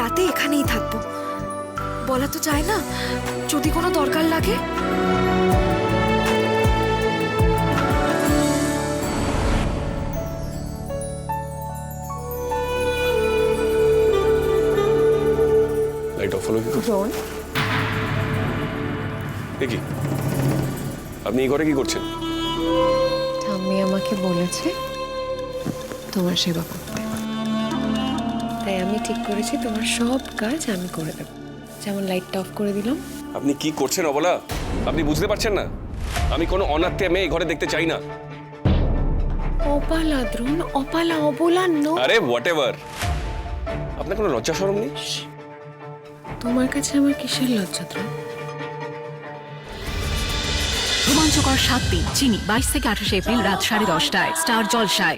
রাতে এখানেই থাকব। বলা তো যায় না যদি কোনো দরকার লাগে। কি আপনি এই ঘরে কি করছেন? ঠাম্মি আমাকে বলেছে তোমার সেবা করতে। তাই আমি ঠিক করেছি তোমার সব কাজ আমি করে দেবো। যেমন লাইটটা অফ করে দিলাম। আপনি কি করছেন অবলা? আপনি বুঝতে পারছেন না? আমি কোনো অনাথে মেয়ে এই ঘরে দেখতে চাই না। অপালা দ্রোণ অপালা অবলা নো আরে হোয়াট এভার আপনার কোনো লজ্জা সরম নেই? তোমার কাছে আমার কিসের লজ্জা দ্রোণ? রোমাঞ্চকর সাত দিন চিনি বাইশ থেকে আঠাশে এপ্রিল রাত সাড়ে দশটায় স্টার জলসায়।